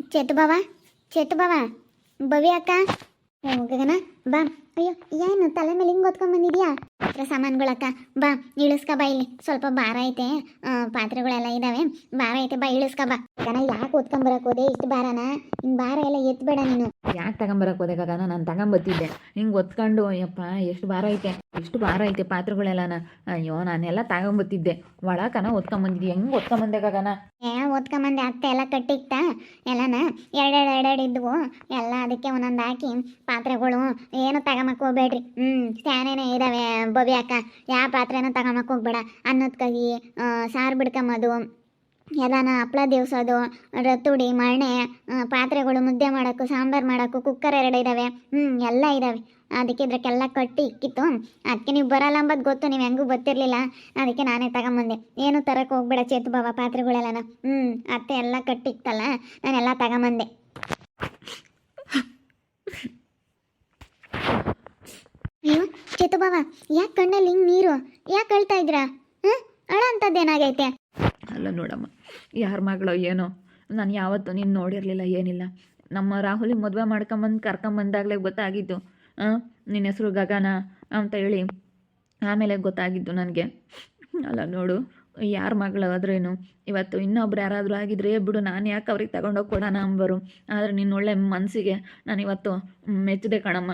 ಚೇತು ಬಾವ ಚೇತು ಬಾವ. ಭವ್ಯ ಅಕ್ಕ. ಗಗನ ಬಾ. ಅಯ್ಯೋ ಏನು ತಲೆ ಮೇಲೆ ಹಿಂಗೆ ಹೊತ್ಕೊಂಡ್ ಪಾತ್ರೆ ಸಾಮಾನುಗಳಕ್ಕ ಬಾ ಇಳಿಸ್ಕ ಬಾ ಇಲ್ಲಿ. ಸ್ವಲ್ಪ ಭಾರ ಐತೆ. ಪಾತ್ರೆಗಳೆಲ್ಲ ಇದಾವೆ. ಭಾರ ಐತೆ ಬಾ ಇಳಿಸ್ಕ ಬಾ. ಗಗನ ಯಾಕೆ ಓದ್ಕೊಂಬರಕ್ ಹೋದೆ? ಇಷ್ಟು ಭಾರನ? ಹಿಂಗ್ ಭಾರ ಎಲ್ಲ ಎತ್ಬೇಡ ನೀನು. ಯಾಕೆ ತಗೊಂಬರಕ್ ಹೋದೆ ಗಗನ? ನಾನು ತಗೊಂಬತ್ತಿದ್ದೆ. ಹಿಂಗ್ ಒತ್ಕೊಂಡು ಅಯ್ಯಪ್ಪ ಎಷ್ಟು ಭಾರ ಐತೆ? ಎಷ್ಟು ಭಾರ ಐತೆ ಪಾತ್ರೆಗಳೆಲ್ಲನ? ಅಯ್ಯೋ ನಾನೆಲ್ಲ ತಗೊಂಬತ್ತಿದ್ದೆ. ಒಳಕನ ಓದ್ಕೊಂಬಂದಿದ್ದೆ ಹೆಂಗ್ ಒತ್ಕೊಂಬಂದೆ ಗಗನ? ಏ ಓದ್ಕೊಂಬಂದೆ ಅತ್ತೆ ಎಲ್ಲ ಕಟ್ಟಿಕ್ತ. ಎಲ್ಲನ ಎರಡೆರಡು ಎರಡೆರಡು ಇದ್ವು. ಎಲ್ಲ ಅದಕ್ಕೆ ಒಂದೊಂದು ಹಾಕಿ ಪಾತ್ರೆಗಳು. ಏನು ತಗೊಂಬಕ್ ಹೋಗ್ಬೇಡ್ರಿ. ಹ್ಮ್ ಸ್ಯಾನೇನೆ ಇದಾವೆ. ಅಕ್ಕ. ಯಾವ ಪಾತ್ರೆನೂ ತಗೊಂಬಕ್ ಹೋಗ್ಬೇಡ. ಅನ್ನೋದ್ಕಾಗಿ ಸಾರು ಬಿಡ್ಕೊಂಬೋದು ಎಲ್ಲನ ಹಪ್ಳ ದಿವ್ಸೋದು, ರತುಡಿ, ಮಣೆ ಪಾತ್ರೆಗಳು ಮುದ್ದೆ ಮಾಡೋಕ್ಕೂ, ಸಾಂಬಾರು ಮಾಡೋಕ್ಕೂ, ಕುಕ್ಕರ್ ಎರಡು ಇದ್ದಾವೆ ಹ್ಞೂ ಎಲ್ಲ ಇದ್ದಾವೆ ಅದಕ್ಕೆ ಇದ್ರಕ್ಕೆಲ್ಲ ಕಟ್ಟಿ ಇಕ್ಕಿತ್ತು. ಅದಕ್ಕೆ ನೀವು ಬರಲ್ಲ ಅಂಬದು ಗೊತ್ತು, ನೀವು ಹೆಂಗೂ ಗೊತ್ತಿರಲಿಲ್ಲ. ಅದಕ್ಕೆ ನಾನೇ ತಗೊಂಬಂದೆ. ಏನು ತರಕ್ಕೆ ಹೋಗ್ಬೇಡ ಚೇತು ಬಾಬಾ ಪಾತ್ರೆಗಳೆಲ್ಲನ. ಹ್ಞೂ ಅತ್ತೆ ಎಲ್ಲ ಕಟ್ಟಿಕ್ತಲ್ಲ ನಾನೆಲ್ಲ ತಗೊಂಬಂದೆ. ಅಯ್ಯೋ ಚೇತು ಬಾಬಾ ಯಾಕೆ ಕಣ್ಣಲ್ಲಿ ಹಿಂಗೆ ನೀರು? ಯಾಕೆ ಅಳ್ತಾ ಇದ್ದೀರಾ? ಹ್ಞೂ ಅಳ ಅಂಥದ್ದೇನಾಗೈತೆ ಅಲ್ಲ ನೋಡಮ್ಮ, ಯಾರ ಮಗಳೋ ಏನೋ, ನಾನು ಯಾವತ್ತೂ ನೀನು ನೋಡಿರಲಿಲ್ಲ, ಏನಿಲ್ಲ. ನಮ್ಮ ರಾಹುಲಿಗೆ ಮದುವೆ ಮಾಡ್ಕೊಂಬಂದು ಕರ್ಕೊಂಬಂದಾಗಲೇ ಗೊತ್ತಾಗಿದ್ದು. ನಿನ್ನ ಹೆಸರು ಗಗನ ಅಂತ ಹೇಳಿ ಆಮೇಲೆ ಗೊತ್ತಾಗಿದ್ದು ನನಗೆ. ಅಲ್ಲ ನೋಡು, ಯಾರ ಮಗಳು ಆದ್ರೇನು? ಇವತ್ತು ಇನ್ನೊಬ್ರು ಯಾರಾದರೂ ಆಗಿದ್ರೆ ಬಿಡು, ನಾನು ಯಾಕೆ ಅವ್ರಿಗೆ ತಗೊಂಡೋಗಿ ಕೊಡೋಣ ಅಂಬರು? ಆದರೆ ನಿನ್ನ ಒಳ್ಳೆ ಮನಸ್ಸಿಗೆ ನಾನು ಇವತ್ತು ಮೆಚ್ಚಿದೆ ಕಣಮ್ಮ.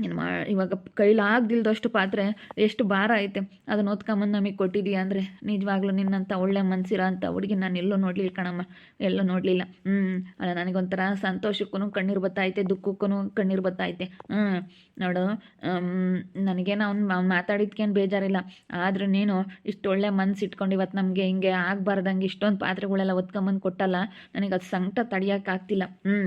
ನೀನು ಮಾ, ಇವಾಗ ಕೈಲಾಗ್ದಿಲ್ದಷ್ಟು ಪಾತ್ರೆ, ಎಷ್ಟು ಭಾರ ಐತೆ, ಅದನ್ನ ಓದ್ಕೊಂಬಂದು ನಮಗೆ ಕೊಟ್ಟಿದ್ದೀಯಾ ಅಂದರೆ, ನಿಜವಾಗ್ಲೂ ನಿನ್ನಂಥ ಒಳ್ಳೆ ಮನ್ಸಿರೋ ಅಂಥ ಹುಡುಗಿ ನಾನು ಎಲ್ಲೂ ನೋಡಲಿಲ್ಲ ಕಣಮ್ಮ, ಎಲ್ಲೂ ನೋಡಲಿಲ್ಲ. ಹ್ಞೂ ಅಲ್ಲ ನನಗೊಂಥರ ಸಂತೋಷಕ್ಕೂ ಕಣ್ಣೀರು ಬತ್ತೈತೆ ದುಃಖಕ್ಕೂ ಕಣ್ಣೀರು ಬತ್ತೈತೆ ಹ್ಞೂ ನೋಡು ನನಗೇನು ಅವ್ನು ಮಾತಾಡಿದ್ಕೇನು ಬೇಜಾರಿಲ್ಲ. ಆದರೂ ನೀನು ಇಷ್ಟು ಒಳ್ಳೆ ಮನ್ಸು ಇಟ್ಕೊಂಡು ಇವತ್ತು ನಮಗೆ ಹಿಂಗೆ ಆಗಬಾರ್ದಂಗೆ ಇಷ್ಟೊಂದು ಪಾತ್ರೆಗಳೆಲ್ಲ ಒತ್ಕೊಂಬಂದು ಕೊಟ್ಟಲ್ಲ, ನನಗೆ ಅದು ಸಂಕಟ ತಡಿಯೋಕ್ಕಾಗ್ತಿಲ್ಲ ಹ್ಞೂ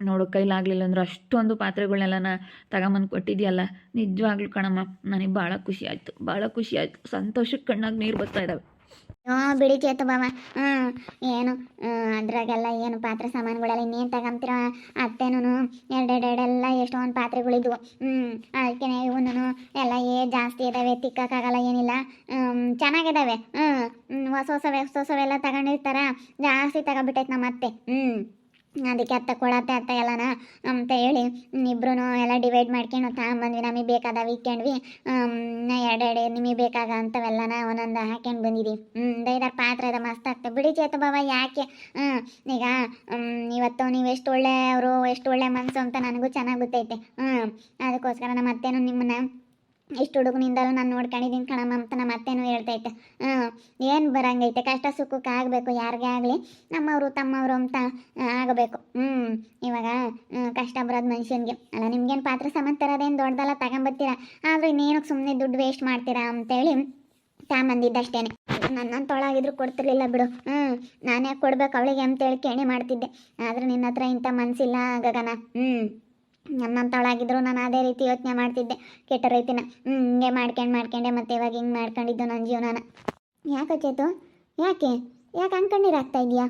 ನೋಡು, ಕೈಲಾಗಲಿಲ್ಲ ಅಂದ್ರೆ ಅಷ್ಟೊಂದು ಪಾತ್ರೆಗಳನ್ನೆಲ್ಲ ತಗೊಂಬಂದು ಕೊಟ್ಟಿದ್ಯಲ್ಲ, ನಿಜವಾಗ್ಲೂ ಕಣಮ್ಮ, ನನಗೆ ಭಾಳ ಖುಷಿ ಆಯಿತು ಭಾಳ ಖುಷಿ ಆಯಿತು. ಸಂತೋಷಕ್ಕೆ ಕಣ್ಣಾಗ ನೀರು ಬರ್ತಾ ಇದ್ದಾವೆ ಹ್ಞೂ ಬಿಡಿ ಚೇತು ಬಾಮ ಹ್ಞೂ ಏನು ಅದ್ರಾಗೆಲ್ಲ ಏನು ಪಾತ್ರೆ ಸಾಮಾನುಗಳೆಲ್ಲ ಇನ್ನೇನು ತಗೊಂತೀರ ಅತ್ತೆನೂ ಎರಡೆರಡೆಲ್ಲ ಎಷ್ಟೊಂದು ಪಾತ್ರೆಗಳಿದ್ವು. ಹ್ಞೂ ಅದಕ್ಕೆ ಇವನು ಎಲ್ಲ ಏ ಜಾಸ್ತಿ ಇದ್ದಾವೆ ತಿಕ್ಕಾಗಲ್ಲ ಏನಿಲ್ಲ. ಚೆನ್ನಾಗಿದ್ದಾವೆ ಹ್ಞೂ ಹೊಸ ಹೊಸವೆ, ಹೊಸ ಹೊಸವೆಲ್ಲ ತಗೊಂಡಿರ್ತಾರ. ಜಾಸ್ತಿ ತಗೊಬಿಟ್ಟೈತೆ ನಮ್ಮ ಅತ್ತೆ ಹ್ಞೂ ಅದಕ್ಕೆ ಅತ್ತ ಕೊಡತ್ತೆ ಅತ್ತ ಎಲ್ಲನ, ಅಂತ ಹೇಳಿ ಇಬ್ರು ಎಲ್ಲ ಡಿವೈಡ್ ಮಾಡ್ಕೊಂಡು ತಗೊಂಬಂದ್ವಿ ನಮಗೆ ಬೇಕಾದವು ಇಕ್ಕೊಂಡ್ವಿ ಎರಡೆರಡು ನಿಮಗೆ ಬೇಕಾಗ ಅಂಥವೆಲ್ಲನ ಒಂದೊಂದು ಹಾಕ್ಯಂಡು ಬಂದಿದ್ವಿ. ಹ್ಞೂ ಐದಾರು ಪಾತ್ರೆ ಅದ ಮಸ್ತ್ ಆಗ್ತದೆ ಬಿಡಿ ಚೇತು ಬಾಬಾ ಯಾಕೆ? ಹ್ಞೂ ಈಗ ಇವತ್ತು ನೀವು ಎಷ್ಟು ಒಳ್ಳೆಯವರು ಎಷ್ಟು ಒಳ್ಳೆ ಮನಸ್ಸು ಅಂತ ನನಗೂ ಚೆನ್ನಾಗಿ ಗೊತ್ತೈತೆ. ಹ್ಞೂ ಅದಕ್ಕೋಸ್ಕರ ನಮ್ಮ ಅತ್ತೇನು ನಿಮ್ಮನ್ನ ಇಷ್ಟು ಹುಡುಗನಿಂದಲೂ ನಾನು ನೋಡ್ಕೊಂಡಿದ್ದೀನಿ ಕಣಮ್ಮ ಅಂತ ನಮ್ಮ ಅತ್ತೆನೂ ಹೇಳ್ತೈತೆ ಹ್ಞೂ ಏನು ಬರಂಗೈತೆ? ಕಷ್ಟ ಸುಖಕ್ಕೆ ಆಗಬೇಕು, ಯಾರಿಗೇ ಆಗಲಿ. ನಮ್ಮವರು ತಮ್ಮವರು ಅಂತ ಆಗಬೇಕು. ಹ್ಞೂ ಇವಾಗ ಕಷ್ಟ ಬರೋದು ಮನುಷ್ಯನಿಗೆ. ಅಲ್ಲ, ನಿಮ್ಗೇನು ಪಾತ್ರ ಸಾಮಾನು ತರೋದೇನು ದೊಡ್ಡದಲ್ಲ ತಗೊಂಬತ್ತೀರಾ? ಆದರೂ ಇನ್ನೇನಕ್ಕೆ ಸುಮ್ಮನೆ ದುಡ್ಡು ವೇಸ್ಟ್ ಮಾಡ್ತೀರಾ ಅಂತೇಳಿ ತಾಂಬಂದಿದ್ದಷ್ಟೇನೆ ನನ್ನ ತೊಳಗಿದ್ರು ಕೊಡ್ತಿರ್ಲಿಲ್ಲ ಬಿಡು. ಹ್ಞೂ ನಾನೇ ಕೊಡ್ಬೇಕು? ಅವಳಿಗೆ ಅಂತೇಳಿ ಕೇಣಿ ಮಾಡ್ತಿದ್ದೆ. ಆದರೆ ನಿನ್ನ ಹತ್ರ ಇಂಥ ಮನಸ್ಸಿಲ್ಲ ಗಗನ. ಹ್ಞೂ ನನ್ನಂತವಳಾಗಿದ್ರು ನಾನು ಅದೇ ರೀತಿ ಯೋಚನೆ ಮಾಡ್ತಿದ್ದೆ. ಕೆಟ್ಟ ರೀತಿನ. ಹಿಂಗೆ ಮಾಡ್ಕೊಂಡು ಮಾಡ್ಕೊಂಡೆ, ಮತ್ತೆ ಇವಾಗ ಹಿಂಗೆ ಮಾಡ್ಕೊಂಡಿದ್ದು ನನ್ನ ಜೀವನನ. ಯಾಕೆ ಚೇತು? ಯಾಕೆ? ಯಾಕೆ ಅನ್ಕೊಂಡಿರಾಗ್ತಾ ಇದೆಯಾ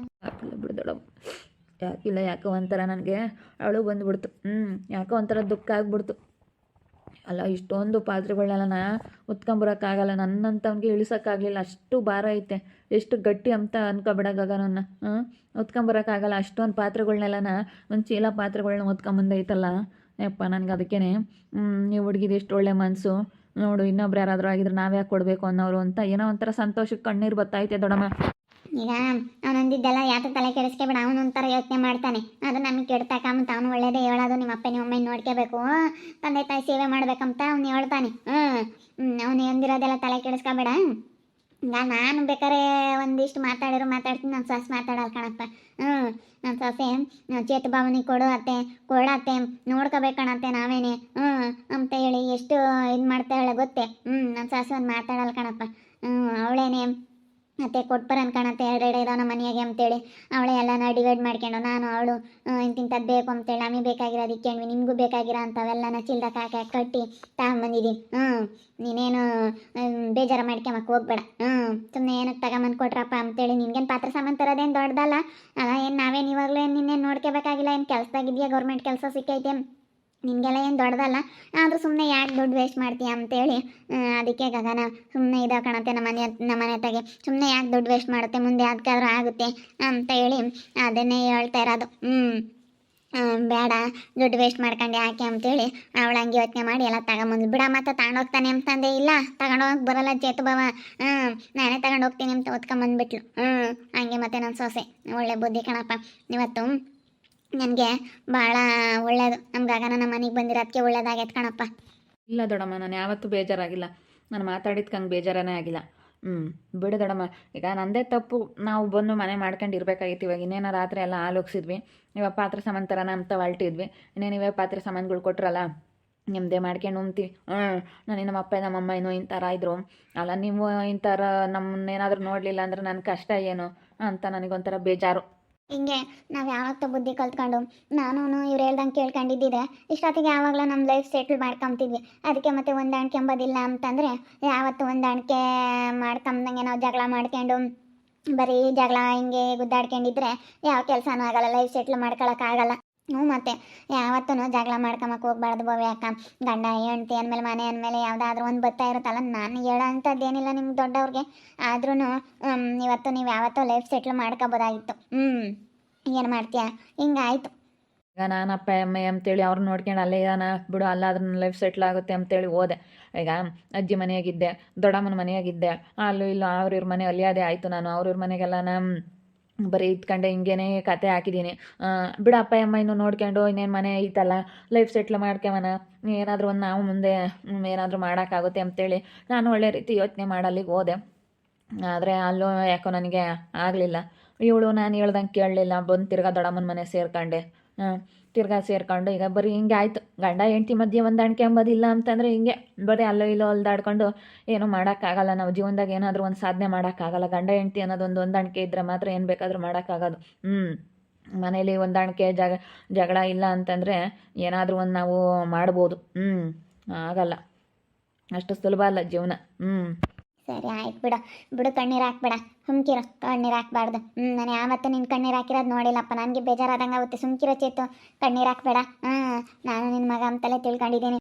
ಯಾಕಿಲ್ಲ ಯಾಕೋ ಒಂಥರ ನನಗೆ ಅಳು ಬಂದ್ಬಿಡ್ತು. ಹ್ಞೂ ಯಾಕೋ ಒಂಥರ ದುಃಖ ಆಗ್ಬಿಡ್ತು. ಅಲ್ಲ, ಇಷ್ಟೊಂದು ಪಾತ್ರೆಗಳನ್ನೆಲ್ಲ ಹೊತ್ಕೊಂಬರೋಕ್ಕಾಗಲ್ಲ ನನ್ನಂಥವ್ನಿಗೆ ಇಳಿಸೋಕ್ಕಾಗಲಿಲ್ಲ, ಅಷ್ಟು ಭಾರ ಐತೆ. ಎಷ್ಟು ಗಟ್ಟಿ ಅಂತ ಅನ್ಕೋಬೇಡ ನನ್ನ ಹೊತ್ಕೊಂಬರೋಕ್ಕಾಗಲ್ಲ ಅಷ್ಟೊಂದು ಪಾತ್ರೆಗಳ್ನೆಲ್ಲನ ಒಂದು ಚೀಲ ಪಾತ್ರೆಗಳ್ನ ಹೊತ್ಕೊಂಬಂದೈತಲ್ಲ. ಯಪ್ಪ, ನನಗೆ ಅದಕ್ಕೇ ನೀವು ಹುಡುಗಿದು ಎಷ್ಟು ಒಳ್ಳೆ ಮನಸ್ಸು ನೋಡು, ಇನ್ನೊಬ್ರು ಯಾರಾದರೂ ಆಗಿದ್ರೆ ನಾವ್ಯಾಕೆ ಕೊಡಬೇಕು ಅನ್ನೋರು ಅಂತ ಏನೋ ಒಂಥರ ಸಂತೋಷಕ್ಕೆ ಕಣ್ಣೀರು ಬತ್ತೈತೆ ದೊಡ್ಡಮ್ಮ. ಈಗ ಅವನೊಂದಿದ್ದೆಲ್ಲ ಯಾಕೆ ತಲೆ ಕೆಡಿಸ್ಕೊಬೇಡ? ಅವನು ಒಂಥರ ಯೋಚನೆ ಮಾಡ್ತಾನೆ. ಅದು ನಮಗೆ ಕೆಡ್ತಕ್ಕಂತ ಅವನು ಒಳ್ಳೇದೇ ಹೇಳೋದು, ನಿಮ್ಮ ಅಪ್ಪ ನಿಮ್ಮ ನೋಡ್ಕೋಬೇಕು. ತಂದೆ ತಾಯಿ ಸೇವೆ ಮಾಡ್ಬೇಕಂತ ಅವ್ನು ಹೇಳ್ತಾನೆ. ಹ್ಞೂ ಅವನು ಎಂದಿರೋದೆಲ್ಲ ತಲೆ ಕೆಡಿಸ್ಕೊಬೇಡ. ಈಗ ನಾನು ಬೇಕಾದ್ರೆ ಒಂದಿಷ್ಟು ಮಾತಾಡಿರೋ ಮಾತಾಡ್ತೀನಿ, ನನ್ನ ಸೊಸೆ ಮಾತಾಡಲ್ಲ ಕಣಪ್ಪ. ಹ್ಞೂ ನನ್ನ ಸೊಸೆ ಚೇತು ಭಾವನಿಗೆ ಕೊಡು ಅತ್ತೆ ಕೊಡತ್ತೆ ನೋಡ್ಕೋಬೇಕಣತ್ತೆ ನಾವೇನೆ. ಹ್ಞೂ ಅಂತ ಹೇಳಿ ಎಷ್ಟು ಇದು ಮಾಡ್ತಾಳೆ ಗೊತ್ತೇ? ಹ್ಞೂ ನನ್ನ ಸೊಸೆ ಒಂದು ಮಾತಾಡಲ್ಲ ಕಣಪ್ಪ. ಹ್ಞೂ ಅವಳೇನೆ ಮತ್ತೆ ಕೊಟ್ಬರ ಕಾಣತ್ತೆ ಎರಡೆರಡು ಇದಾವ ನಮ್ಮ ಮನೆಯಾಗೆ ಅಂತೇಳಿ. ಅವಳೆ ಎಲ್ಲನ ಡಿವೈಡ್ ಮಾಡ್ಕೊಂಡು, ನಾನು, ಅವಳು ಇಂತಿಂಥದ್ದು ಬೇಕು ಅಂತೇಳಿ, ನಮಗೆ ಬೇಕಾಗಿರೋದು ಇಕ್ಕೊಂಡ್ವಿ ನಿಮಗೂ ಬೇಕಾಗಿರೋ ಅಂಥವೆಲ್ಲನ ಚಿಲ್ದಕ್ಕೆ ಹಾಕಿ ಕಟ್ಟಿ ತಗೊಂಬಂದಿದ್ದೀವಿ ಹ್ಞೂ, ನೀನೇನು ಬೇಜಾರು ಮಾಡ್ಕೊಂಬಕ್ಕೆ ಹೋಗ್ಬೇಡ. ಹ್ಞೂ ಸುಮ್ಮನೆ ಏನಕ್ಕೆ ತಗೊಂಬಂದು ಕೊಟ್ರಪ್ಪ ಅಂತೇಳಿ, ನಿನ್ಗೇನು ಪಾತ್ರ ಸಾಮಾನು ತರೋದೇನು ದೊಡ್ಡದಲ್ಲ? ಅಲ್ಲ ಏನು ನಾವೇನು ಇವಾಗಲೂ ಏನು ನಿನ್ನೇನು ನೋಡ್ಕೋಬೇಕಾಗಿಲ್ಲ ಏನು ಕೆಲಸದಾಗಿದೆಯಾ ಗೌರ್ಮೆಂಟ್ ಕೆಲಸ ಸಿಕ್ಕೈತೆ ನಿನಗೆಲ್ಲ ಏನು ದೊಡ್ಡದಲ್ಲ? ಆದರೂ ಸುಮ್ಮನೆ ಯಾಕೆ ದುಡ್ಡು ವೇಸ್ಟ್ ಮಾಡ್ತೀಯ ಅಂತೇಳಿ ಅದಕ್ಕೆ ಗಗನ ಸುಮ್ಮನೆ ಇದು ಕಾಣುತ್ತೆ ನಮ್ಮ ಮನೆ ನಮ್ಮ ಮನೆ ತಾಗೆ ಸುಮ್ಮನೆ ಯಾಕೆ ದುಡ್ಡು ವೇಸ್ಟ್ ಮಾಡುತ್ತೆ? ಮುಂದೆ ಅದಕ್ಕಾದ್ರೂ ಆಗುತ್ತೆ ಅಂತ ಹೇಳಿ, ಅದನ್ನೇ ಹೇಳ್ತಾ ಇರೋದು. ಹ್ಞೂ ಬೇಡ, ದುಡ್ಡು ವೇಸ್ಟ್ ಮಾಡ್ಕೊಂಡು ಯಾಕೆ ಅಂತೇಳಿ ಅವಳು ಹಂಗೆ ಯೋಚನೆ ಮಾಡಿ ಎಲ್ಲ ತಗೊಂಬಂದು ಬಿಡ ಮತ್ತೆ ತಗೊಂಡೋಗ್ತಾನೆ ಅಂತಂದೆ ಇಲ್ಲ ತಗೊಂಡೋಗಕ್ಕೆ ಬರಲ್ಲ ಚೇತು ಬಾವ ಹ್ಞೂ ನಾನೇ ತಗೊಂಡೋಗ್ತೀನಿ ಅಂತ ಓದ್ಕೊಂಬಂದ್ಬಿಟ್ಲು ಹ್ಞೂ ಹಂಗೆ ಮತ್ತೆ ನನ್ನ ಸೊಸೆ. ಒಳ್ಳೆ ಬುದ್ಧಿ ಕಣಪ್ಪ. ಇವತ್ತು ನನಗೆ ಭಾಳ ಒಳ್ಳೇದು. ನಮ್ಮ ಗಗನ ನಮ್ಮ ಮನೆಗೆ ಬಂದಿರೋದಕ್ಕೆ ಒಳ್ಳೇದಾಗೈತೆ ಕಣಪ್ಪ. ಇಲ್ಲ ದೊಡಮ್ಮ, ನಾನು ಯಾವತ್ತೂ ಬೇಜಾರಾಗಿಲ್ಲ. ನಾನು ಮಾತಾಡಿದ್ಕಂಗೆ ಬೇಜಾರನೇ ಆಗಿಲ್ಲ. ಹ್ಞೂ ಬಿಡು ದೊಡಮ್ಮ. ಈಗ ನಂದೇ ತಪ್ಪು. ನಾವು ಬಂದು ಮನೆ ಮಾಡ್ಕೊಂಡು ಇರಬೇಕಾಗಿತ್ತು. ಇವಾಗ ಇನ್ನೇನೋ ರಾತ್ರಿ ಎಲ್ಲ ಆಲೋಚಿಸಿದ್ವಿ ಇವಾಗ ಪಾತ್ರೆ ಸಾಮಾನು ಥರನ ಅಂತ ಹೊಲ್ಟಿದ್ವಿ ಇನ್ನೇನು ಇವಾಗ ಪಾತ್ರೆ ಸಾಮಾನುಗಳು ಕೊಟ್ರಲ್ಲ ನಿಮ್ಮದೇ ಮಾಡ್ಕೊಂಡು ಉಣ್ತೀವಿ ಹ್ಞೂ ನಾನು ನಮ್ಮ ಅಪ್ಪ ನಮ್ಮಮ್ಮ ಏನೋ ಇಂಥರ ಇದ್ರು. ಅಲ್ಲ, ನೀವು ಇಂಥರ ಥರ ನಮ್ಮನ್ನೇನಾದರೂ ನೋಡಲಿಲ್ಲ ಅಂದ್ರೆ ನನ್ನ ಕಷ್ಟ ಏನು ಅಂತ ನನಗೊಂಥರ ಬೇಜಾರು. ಹಿಂಗೆ ನಾವು ಯಾವತ್ತೂ ಬುದ್ಧಿ ಕಲ್ತ್ಕೊಂಡು ನಾನು ಇವ್ರು ಹೇಳ್ದಂಗೆ ಕೇಳ್ಕೊಂಡಿದ್ದಿದೆ. ಇಷ್ಟೊತ್ತಿಗೆ ಯಾವಾಗಲೂ ನಮ್ಮ ಲೈಫ್ ಸೆಟ್ಲ್ ಮಾಡ್ಕೊಂತಿದ್ವಿ ಅದಕ್ಕೆ ಮತ್ತೆ ಹೊಂದಾಣಿಕೆ ಎಂಬುದಿಲ್ಲ ಅಂತಂದರೆ, ಯಾವತ್ತು ಹೊಂದಾಣಿಕೆ ಮಾಡ್ಕೊಂಬಂಗೆ ನಾವು ಜಗಳ ಮಾಡ್ಕೊಂಡು, ಬರೀ ಜಗಳ ಹಿಂಗೆ ಗುದ್ದಾಡ್ಕೊಂಡಿದ್ರೆ, ಯಾವ ಕೆಲಸನೂ ಆಗಲ್ಲ ಲೈಫ್ ಸೆಟ್ಲ್ ಮಾಡ್ಕೊಳಕ್ಕಾಗಲ್ಲ ಹ್ಞೂ ಮತ್ತೆ ಯಾವತ್ತೂ ಜಗಳ ಮಾಡ್ಕೊಂಬಕ್ಕೆ ಹೋಗ್ಬಾರ್ದು ಅಕ್ಕ. ಗಂಡ, ಹೆಂಡ್ತಿ ಅಂದಮೇಲೆ ಮನೆ ಅಂದಮೇಲೆ ಯಾವುದಾದ್ರೂ ಒಂದು ಬತ್ತಾ ಇರುತ್ತಲ್ಲ, ನಾನು ಹೇಳೋ ಏನಿಲ್ಲ ನಿಮ್ಗೆ ದೊಡ್ಡವ್ರಿಗೆ. ಆದ್ರೂ ಇವತ್ತು ನೀವು ಯಾವತ್ತೋ ಲೈಫ್ ಸೆಟ್ಲ್ ಮಾಡ್ಕೋಬೋದಾಗಿತ್ತು. ಹ್ಞೂ ಏನು ಮಾಡ್ತೀಯ? ಹಿಂಗಾಯ್ತು. ಈಗ ನಾನು ಅಪ್ಪ, ಅಮ್ಮ ಅಂತೇಳಿ ಅವ್ರು ನೋಡ್ಕೊಂಡು ಅಲ್ಲೇ ಇದಾನ. ಬಿಡು ಅಲ್ಲ ನನ್ನ ಲೈಫ್ ಸೆಟ್ಲ್ ಆಗುತ್ತೆ ಅಂತೇಳಿ ಹೋದೆ. ಈಗ ಅಜ್ಜಿ ಮನೆಯಾಗಿದ್ದೆ, ದೊಡ್ಡಮ್ಮನ ಮನೆಯಾಗಿದ್ದೆ. ಅಲ್ಲೂ ಇಲ್ಲೂ ಅವ್ರ ಇವ್ರ ಮನೆ ಅಲ್ಲಿಯಾದೆ ಆಯಿತು ನಾನು. ಅವ್ರ ಇವ್ರ ಮನೆಗೆಲ್ಲ ನಾನು ಬರೀ ಇದ್ಕಂಡೆ ಹಿಂಗೇನೆ ಕತೆ ಹಾಕಿದ್ದೀನಿ ಬಿಡು ಅಪ್ಪ, ಅಮ್ಮ ಇನ್ನು ನೋಡ್ಕೊಂಡು ಇನ್ನೇನು ಮನೆ ಐತಲ್ಲ ಲೈಫ್ ಸೆಟ್ಲ್ ಮಾಡ್ಕೊಂಬನ ಏನಾದರೂ ಒಂದು ನಾವು ಮುಂದೆ ಏನಾದರೂ ಮಾಡೋಕ್ಕಾಗುತ್ತೆ ಅಂತೇಳಿ ನಾನು ಒಳ್ಳೆ ರೀತಿ ಯೋಚನೆ ಮಾಡಲ್ಲಿಗೆ ಹೋದೆ. ಆದರೆ ಅಲ್ಲೂ ಯಾಕೋ ನನಗೆ ಆಗಲಿಲ್ಲ. ಇವಳು ನಾನು ಹೇಳ್ದಂಗೆ ಕೇಳಲಿಲ್ಲ, ಬಂದು ತಿರ್ಗಾ ದೊಡ್ಡಮ್ಮನ ಮನೆ ಸೇರ್ಕೊಂಡೆ. ತಿರ್ಗಾ ಸೇರ್ಕೊಂಡು ಈಗ ಬರೀ ಹಿಂಗೆ ಆಯಿತು. ಗಂಡ ಹೆಂಡ್ತಿ ಮಧ್ಯೆ ಹೊಂದಾಣಿಕೆ ಎಂಬುದಿಲ್ಲ ಅಂತಂದರೆ ಹಿಂಗೆ ಬರೀ ಅಲ್ಲೋ ಇಲ್ಲೋ ಅಲ್ದಾಡ್ಕೊಂಡು ಏನೂ ಮಾಡೋಕ್ಕಾಗಲ್ಲ. ನಾವು ಜೀವನದಾಗ ಏನಾದರೂ ಒಂದು ಸಾಧನೆ ಮಾಡೋಕ್ಕಾಗಲ್ಲ. ಗಂಡ ಹೆಂಡ್ತಿ ಅನ್ನೋದೊಂದು ಹೊಂದಾಣಿಕೆ ಇದ್ದರೆ ಮಾತ್ರ ಏನು ಬೇಕಾದರೂ ಮಾಡೋಕ್ಕಾಗೋದು. ಹ್ಞೂ ಮನೇಲಿ ಹೊಂದಾಣಿಕೆ ಜಗ, ಜಗಳ ಇಲ್ಲ ಅಂತಂದರೆ ಏನಾದರೂ ಒಂದು ನಾವು ಮಾಡ್ಬೋದು. ಹ್ಞೂ ಆಗಲ್ಲ. ಅಷ್ಟು ಸುಲಭ ಅಲ್ಲ ಜೀವನ. ಹ್ಞೂ ಸರಿ, ಆಯ್ತು ಬಿಡು. ಬಿಡು ಕಣ್ಣೀರು ಹಾಕ್ಬೇಡ. ಸುಮ್ಕಿರೋ. ಕಣ್ಣೀರು ಹಾಕ್ಬಾರ್ದು. ಹ್ಞೂ ನಾನು ಯಾವತ್ತೂ ನಿನ್ನ ಕಣ್ಣೀರು ಹಾಕಿರೋದು ನೋಡಿಲ್ಲಪ್ಪ. ನನಗೆ ಬೇಜಾರಾದಂಗೆ ಆಗುತ್ತೆ. ಸುಮ್ಕಿರೋ ಚೇತು. ಕಣ್ಣೀರು ಹಾಕ್ಬೇಡ. ಹಾಂ ನಾನು ನಿನ್ನ ಮಗ ಅಂತಲೇ ತಿಳ್ಕೊಂಡಿದ್ದೀನಿ.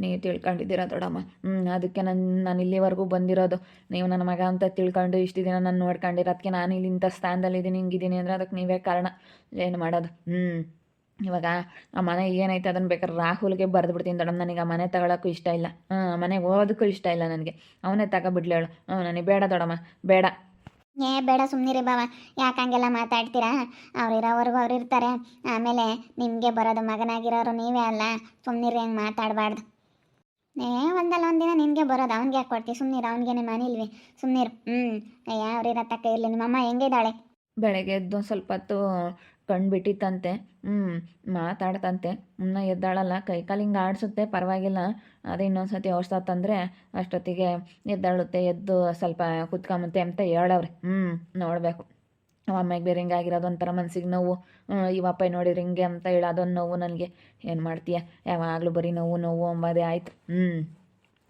ನೀವು ತಿಳ್ಕೊಂಡಿದ್ದೀರ ದೊಡ್ಡಮ್ಮ? ಹ್ಞೂ ಅದಕ್ಕೆ ನನ್ನ ನಾನು ಇಲ್ಲಿವರೆಗೂ ಬಂದಿರೋದು. ನೀವು ನನ್ನ ಮಗ ಅಂತ ತಿಳ್ಕೊಂಡು ಇಷ್ಟು ದಿನ ನಾನು ನೋಡ್ಕೊಂಡಿರೋದಕ್ಕೆ ನಾನು ಇಲ್ಲಿ ಇಂಥ ಸ್ಥಾನದಲ್ಲಿದ್ದೀನಿ, ಹಿಂಗಿದ್ದೀನಿ ಅಂದರೆ ಅದಕ್ಕೆ ನೀವೇ ಕಾರಣ. ಏನು ಮಾಡೋದು? ಹ್ಞೂ ಇವಾಗ ಆ ಮನೆ ಏನೈತೆ ಅದನ್ನು ಬೇಕಾದ್ರೆ ರಾಹುಲ್ಗೆ ಬರೆದು ಬಿಡ್ತೀನಿ ದೊಡ್ಡಮ್ಮ ನನಗೆ ಆ ಮನೆ ತಗೊಳಕ್ಕೂ ಇಷ್ಟ ಇಲ್ಲ. ಹಾಂ ಮನೆಗೆ ಹೋಗೋದಕ್ಕೂ ಇಷ್ಟ ಇಲ್ಲ ನನಗೆ. ಅವನೇ ತಗೊಬಿಡ್ಲಿ ಹೇಳು ಹ್ಞೂ ನನಗೆ ಬೇಡ ದೊಡ್ಡಮ್ಮ ಬೇಡ. ಏ ಬೇಡ ಸುಮ್ಮನಿರಿ ಬಾವ ಯಾಕೆ ಹಂಗೆಲ್ಲ ಮಾತಾಡ್ತೀರಾ? ಅವ್ರು ಇರೋವರೆಗೂ ಅವ್ರು ಇರ್ತಾರೆ. ಆಮೇಲೆ ನಿಮಗೆ ಬರೋದು ಮಗನಾಗಿರೋರು ನೀವೇ ಅಲ್ಲ. ಸುಮ್ಮನಿರಿ ಹೆಂಗೆ ಮಾತಾಡಬಾರ್ದು. ಏ ಒಂದಲ್ಲ ಒಂದಿನ ನಿನಗೆ ಬರೋದು. ಅವ್ನಿಗೆ ಯಾಕೆ ಕೊಡ್ತೀವಿ ಸುಮ್ಮನಿರು ನಿಮ್ಮ ಮನೇಲ್ವಿ ಸುಮ್ಮನಿರು ಹ್ಞೂ ಅಯ್ಯ ಅವ್ರು ಇರೋ ತಕ್ಕ ಇರಲಿ. ನಿಮ್ಮಮ್ಮ ಹೆಂಗಿದ್ದಾಳೆ? ಬೆಳಗ್ಗೆ ಎದ್ದು ಸ್ವಲ್ಪ ಹೊತ್ತು ಕಣ್ಣು ಬಿಟ್ಟಿತ್ತಂತೆ ಹ್ಞೂ ಮಾತಾಡ್ತಂತೆ. ಇನ್ನು ಎದ್ದಾಳಲ್ಲ. ಕೈ ಕಾಲು ಹಿಂಗೆ ಆಡಿಸುತ್ತೆ, ಪರವಾಗಿಲ್ಲ. ಅದೇ ಇನ್ನೊಂದು ಸತಿ ಔಷಧ ಅಷ್ಟೊತ್ತಿಗೆ ಎದ್ದಾಳುತ್ತೆ, ಎದ್ದು ಸ್ವಲ್ಪ ಕುತ್ಕೊಂಬತ್ತೆ ಅಂತ ಹೇಳವ್ರೆ. ಹ್ಞೂ ನೋಡಬೇಕು. ಅಮ್ಮಗೆ ಬೇರೆ ಹಿಂಗಾಗಿರೋದು ಒಂಥರ ಮನ್ಸಿಗೆ ನೋವು. ಇವಪ್ಪ ನೋಡಿದ್ರೆ ಹಿಂಗೆ ಅಂತ ಹೇಳಿ ಅದೊಂದು ನೋವು ನನಗೆ. ಏನು ಮಾಡ್ತೀಯ? ಯಾವಾಗಲೂ ಬರೀ ನೋವು ನೋವು ಅಂಬೋದೇ ಆಯ್ತು. ಹ್ಞೂ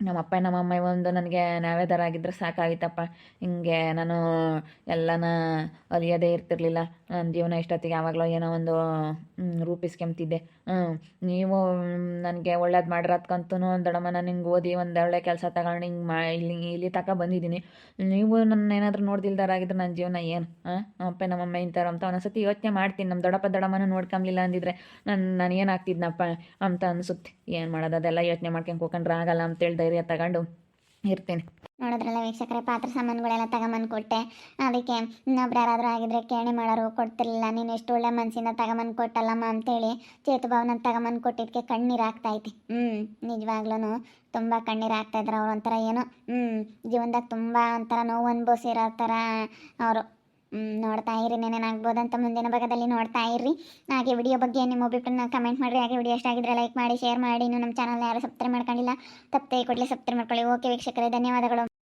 ನಮ್ಮ ಅಮ್ಮ ಒಂದು ನನಗೆ ನಾವೇದಾರ ಆಗಿದ್ರೆ ಸಾಕಾಗಿತ್ತಪ್ಪ. ಹಿಂಗೆ ನಾನು ಎಲ್ಲನ ಅಲಿಯೋದೇ ಇರ್ತಿರ್ಲಿಲ್ಲ. ಜೀವನ ಇಷ್ಟೊತ್ತಿಗೆ ಯಾವಾಗಲೋ ಏನೋ ಒಂದು ರೂಪಿಸ್ಕೊಂತಿದ್ದೆ ನೀವು ನನಗೆ ಒಳ್ಳೇದು ಮಾಡಿರೋದ್ಕಂತೂ ದೊಡ್ಡಮ್ಮ ನಾನು ಹಿಂಗೆ ಓದಿ ಒಂದು ಒಳ್ಳೆ ಕೆಲಸ ತಗೊಂಡು ಹಿಂಗೆ ಮಾ, ಇಲ್ಲಿ ಇಲ್ಲಿ ತಕ ಬಂದಿದ್ದೀನಿ. ನೀವು ನನ್ನ ಏನಾದರೂ ನೋಡ್ದಿಲ್ದಾರಾಗಿದ್ರೆ ನನ್ನ ಜೀವನ ಏನು, ಹಾಂ? ಅಪ್ಪ ನಮ್ಮಮ್ಮ ಇಂಥವ್ರು ಅಂತ ಒಂದೊಂದ್ಸತಿ ಯೋಚನೆ ಮಾಡ್ತೀನಿ. ನಮ್ಮ ದೊಡ್ಡಪ್ಪ ದೊಡ್ಡಮ್ಮನ ನೋಡ್ಕೊಂಬ್ಲಿಲ್ಲ ಅಂದಿದ್ರೆ ನಾನು ನಾನು ಏನಾಗ್ತಿದ್ನಪ್ಪ ಅಂತ ಅನಿಸುತ್ತೆ. ಏನು ಮಾಡೋದು, ಅದೆಲ್ಲ ಯೋಚನೆ ಮಾಡ್ಕೊಂಡು ಕೂಕೊಂಡ್ರೆ ಆಗಲ್ಲ ಅಂತೇಳಿ ಧೈರ್ಯ ತಗೊಂಡು ಇರ್ತೀನಿ. ನೋಡಿದ್ರಲ್ಲ ವೀಕ್ಷಕರೇ ಪಾತ್ರ ಸಾಮಾನುಗಳೆಲ್ಲ ತಗೊಂಬಂದು ಕೊಟ್ಟೆ. ಅದಕ್ಕೆ ಇನ್ನೊಬ್ರು ಯಾರಾದರೂ ಆಗಿದ್ರೆ ಕೇಣಿ ಮಾಡೋರು ಕೊಡ್ತಿರ್ಲಿಲ್ಲ. ನೀನು ಎಷ್ಟು ಒಳ್ಳೆ ಮನಸ್ಸಿಂದ ತಗೊಂಬಂದು ಕೊಟ್ಟಲ್ಲಮ್ಮ ಅಂತೇಳಿ ಚೇತು ಭಾವನ ತಗೊಂಬಂದು ಕೊಟ್ಟಿದ್ದಕ್ಕೆ ಕಣ್ಣೀರು ಆಗ್ತೈತಿ ಹ್ಞೂ ನಿಜವಾಗ್ಲೂ ತುಂಬ ಕಣ್ಣೀರು ಆಗ್ತಾಯಿದ್ರು ಅವ್ರು ಒಂಥರ ಏನೋ ಹ್ಞೂ ಜೀವನದಾಗ ತುಂಬ ಒಂಥರ ನೋವು ಅನುಭವಿಸಿರೋ ಥರ ಅವರು. ನೋಡ್ತಾ ಇರಿ ಅಂತ ಮುಂದಿನ ಭಾಗದಲ್ಲಿ ನೋಡ್ತಾ ಇರ್ರಿ. ಹಾಗೆ ವಿಡಿಯೋ ಬಗ್ಗೆ ನಿಮ್ಮ ಅಭಿಪ್ರಾಯನ ಕಮೆಂಟ್ ಮಾಡಿರಿ. ಹಾಗೆ ವಿಡಿಯೋ ಇಷ್ಟ ಆಗಿದ್ರೆ ಲೈಕ್ ಮಾಡಿ ಶೇರ್ ಮಾಡಿ. ಇನ್ನು ನಮ್ಮ ಚಾನಲ್ ಯಾರು ಸಬ್ಸ್ಕ್ರೈಬ್ ಮಾಡ್ಕೊಂಡಿಲ್ಲ ತಪ್ಪೇ ಕೊಡಲಿ ಸಬ್ಸ್ಕ್ರೈಬ್ ಮಾಡ್ಕೊಳ್ಳಿ. ಓಕೆ ವೀಕ್ಷಕರೇ, ಧನ್ಯವಾದಗಳು.